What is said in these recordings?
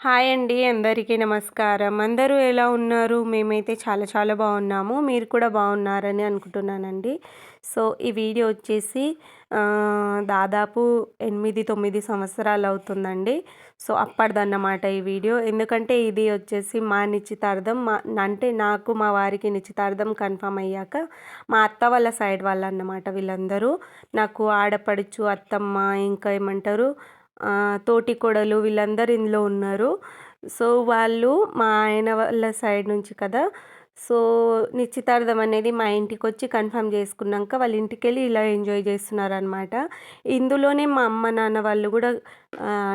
Hi అండి అందరికీ నమస్కారం. అందరూ ఎలా ఉన్నారు? మేమైతే చాలా చాలా బాగున్నాము. మీరు కూడా బాగున్నారని అనుకుంటున్నానండి. సో ఈ వీడియో వచ్చేసి దాదాపు ఎనిమిది తొమ్మిది సంవత్సరాలు అవుతుందండి. సో అప్పటిదన్నమాట ఈ వీడియో. ఎందుకంటే ఇది వచ్చేసి మా నిశ్చితార్థం. మా అంటే నాకు మా వారికి నిశ్చితార్థం కన్ఫర్మ్ అయ్యాక మా అత్త వాళ్ళ సైడ్ వాళ్ళు అన్నమాట వీళ్ళందరూ. నాకు ఆడపడుచు అత్తమ్మ ఇంకా ఏమంటారు? తోటి కోడలు వీళ్ళందరూ ఇందులో ఉన్నారు. సో వాళ్ళు మా ఆయన వాళ్ళ సైడ్ నుంచి కదా. సో నిశ్చితార్థం అనేది మా ఇంటికి వచ్చి కన్ఫర్మ్ చేసుకున్నాక వాళ్ళ ఇంటికి వెళ్ళి ఇలా ఎంజాయ్ చేస్తున్నారనమాట ఇందులోనే మా అమ్మ నాన్న వాళ్ళు కూడా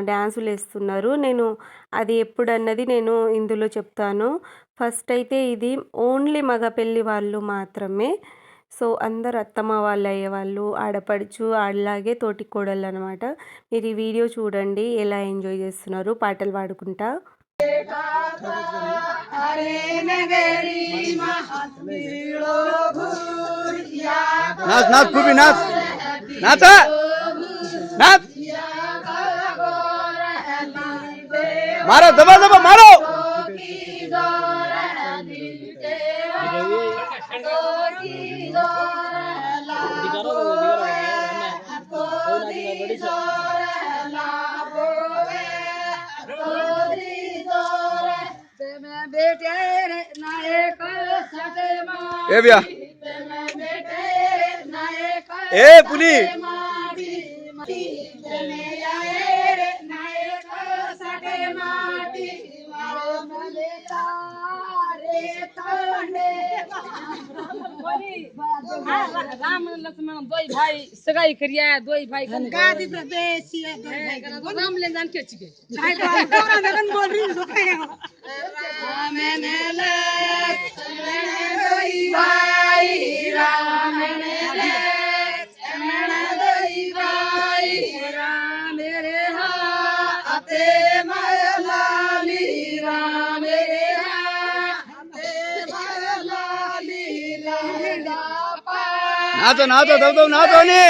డ్యాన్సులు వేస్తున్నారు. నేను అది ఎప్పుడు అన్నది నేను ఇందులో చెప్తాను. ఫస్ట్ అయితే ఇది ఓన్లీ మగ పెళ్ళి వాళ్ళు మాత్రమే. సో అందరు అత్తమ్మ వాళ్ళు అయ్యేవాళ్ళు ఆడపడుచు అలాగే తోటి కోడళ్ళు అనమాట మీరు ఈ వీడియో చూడండి ఎలా ఎంజాయ్ చేస్తున్నారు పాటలు పాడుకుంటా. మారో దబా దబా మారో! ए भैया बेटे नायक ए पुली राम लक्ष्मण दो भाई सगाई करिया दो भाई गादी प्रदेश ये राम ले जान के छिके भाई लगन बोल रही हूँ राम ने लक्ष्मण दोई भाई राम ने लक्ष्मण दोई भाई राम रे हाथे નાચો નાચો ધબધબ નાચો ને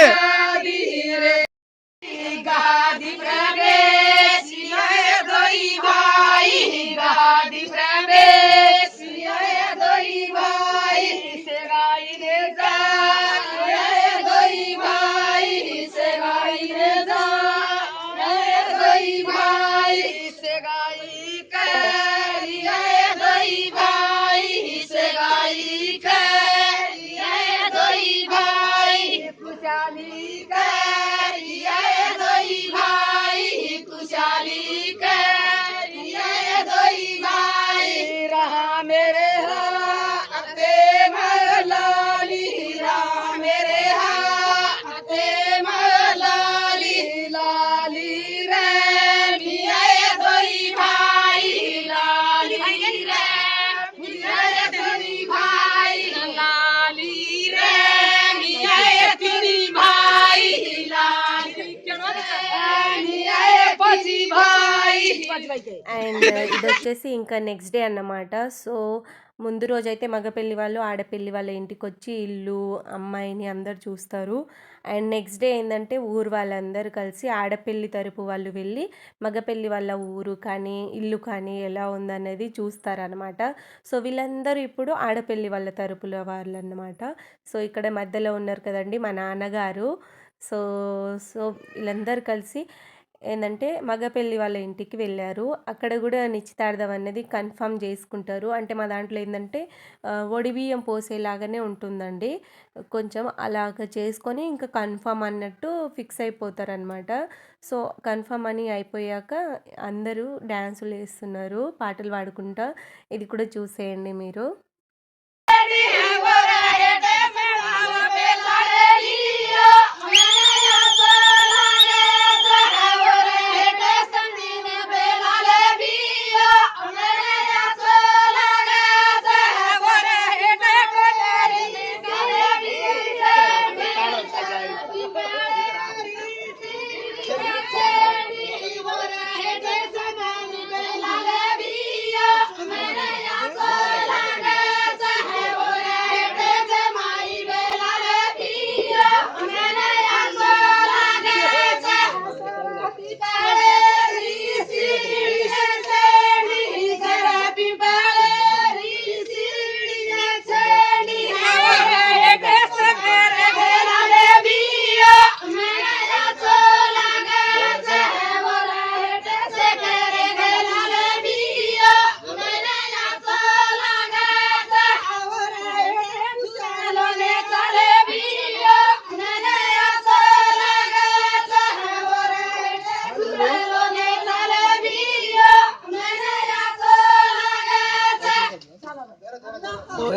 అండ్ ఇది వచ్చేసి ఇంకా నెక్స్ట్ డే అన్నమాట. సో ముందు రోజు అయితే మగపెళ్ళి వాళ్ళు ఆడపెళ్ళి వాళ్ళ ఇంటికి వచ్చి ఇల్లు అమ్మాయిని అందరు చూస్తారు. అండ్ నెక్స్ట్ డే ఏంటంటే ఊరు వాళ్ళందరూ కలిసి ఆడపెళ్ళి తరపు వాళ్ళు వెళ్ళి మగపెళ్ళి వాళ్ళ ఊరు కానీ ఇల్లు కానీ ఎలా ఉందనేది చూస్తారనమాట సో వీళ్ళందరూ ఇప్పుడు ఆడపెళ్ళి వాళ్ళ తరపుల వాళ్ళు అనమాట సో ఇక్కడ మధ్యలో ఉన్నారు కదండి మా నాన్నగారు. సో సో వీళ్ళందరూ కలిసి ఏంటంటే మగపెళ్ళి వాళ్ళ ఇంటికి వెళ్ళారు. అక్కడ కూడా నిశ్చితార్థం అనేది కన్ఫర్మ్ చేసుకుంటారు. అంటే మా దాంట్లో ఏంటంటే ఒడి బియ్యం పోసేలాగానే ఉంటుందండి. కొంచెం అలాగ చేసుకొని ఇంకా కన్ఫర్మ్ అన్నట్టు ఫిక్స్ అయిపోతారనమాట సో కన్ఫర్మ్ అని అయిపోయాక అందరూ డ్యాన్సులు వేస్తున్నారు పాటలు పాడుకుంటా. ఇది కూడా చూసేయండి మీరు.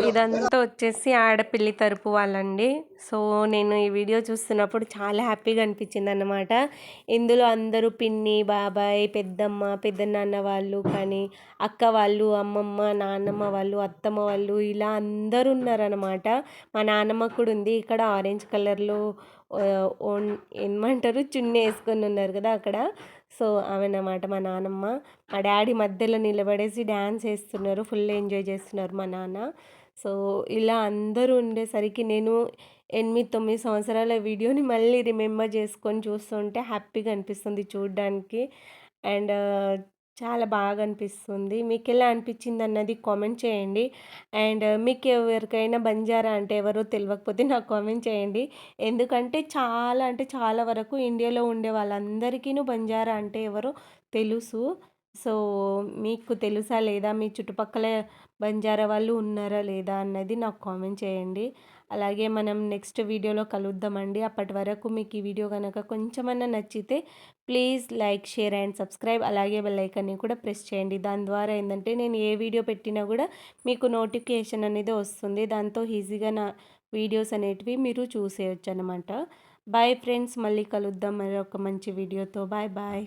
ఇదంతా వచ్చేసి ఆడపిల్లి తరపు వాళ్ళండి. సో నేను ఈ వీడియో చూస్తున్నప్పుడు చాలా హ్యాపీగా అనిపించింది అనమాట ఇందులో అందరూ పిన్ని బాబాయ్ పెద్దమ్మ పెద్దనాన్న వాళ్ళు కానీ అక్క వాళ్ళు అమ్మమ్మ నాన్నమ్మ వాళ్ళు అత్తమ్మ వాళ్ళు ఇలా అందరూ ఉన్నారనమాట మా నాన్నమ్మ కూడా ఉంది. ఇక్కడ ఆరెంజ్ కలర్లో ఏమంటారు? చున్నీ వేసుకొని ఉన్నారు కదా అక్కడ. సో ఆమెనమాట మా నాన్నమ్మ. మా డాడీ మధ్యలో నిలబడేసి డ్యాన్స్ వేస్తున్నారు. ఫుల్ ఎంజాయ్ చేస్తున్నారు మా నాన్న. సో ఇలా అందరూ ఉండేసరికి నేను ఎనిమిది తొమ్మిది సంవత్సరాల వీడియోని మళ్ళీ రిమెంబర్ చేసుకొని చూస్తుంటే హ్యాపీగా అనిపిస్తుంది చూడడానికి. అండ్ చాలా బాగా అనిపిస్తుంది. మీకు ఎలా అనిపించింది అన్నది కామెంట్ చేయండి. అండ్ మీకు ఎవరికైనా బంజారా అంటే ఎవరో తెలియకపోతే నాకు కామెంట్ చేయండి. ఎందుకంటే చాలా అంటే చాలా వరకు ఇండియాలో ఉండే వాళ్ళందరికీ బంజారా అంటే ఎవరో తెలుసు. సో మీకు తెలుసా లేదా? మీ చుట్టుపక్కల బంజారా వాళ్ళు ఉన్నారా లేదా అన్నది నాకు కామెంట్ చేయండి. అలాగే మనం నెక్స్ట్ వీడియోలో కలుద్దామండి అప్పటి వరకు మీకు ఈ వీడియో కనుక కొంచెమన్నా నచ్చితే please like share and subscribe. అలాగే బెల్లైకన్ని కూడా ప్రెస్ చేయండి. దాని ద్వారా ఏంటంటే నేను ఏ వీడియో పెట్టినా కూడా మీకు నోటిఫికేషన్ అనేది వస్తుంది. దాంతో ఈజీగా నా వీడియోస్ అనేటివి మీరు చూసేయచ్చు అనమాట బాయ్ ఫ్రెండ్స్ మళ్ళీ కలుద్దాం మరి ఒక మంచి వీడియోతో. Bye bye.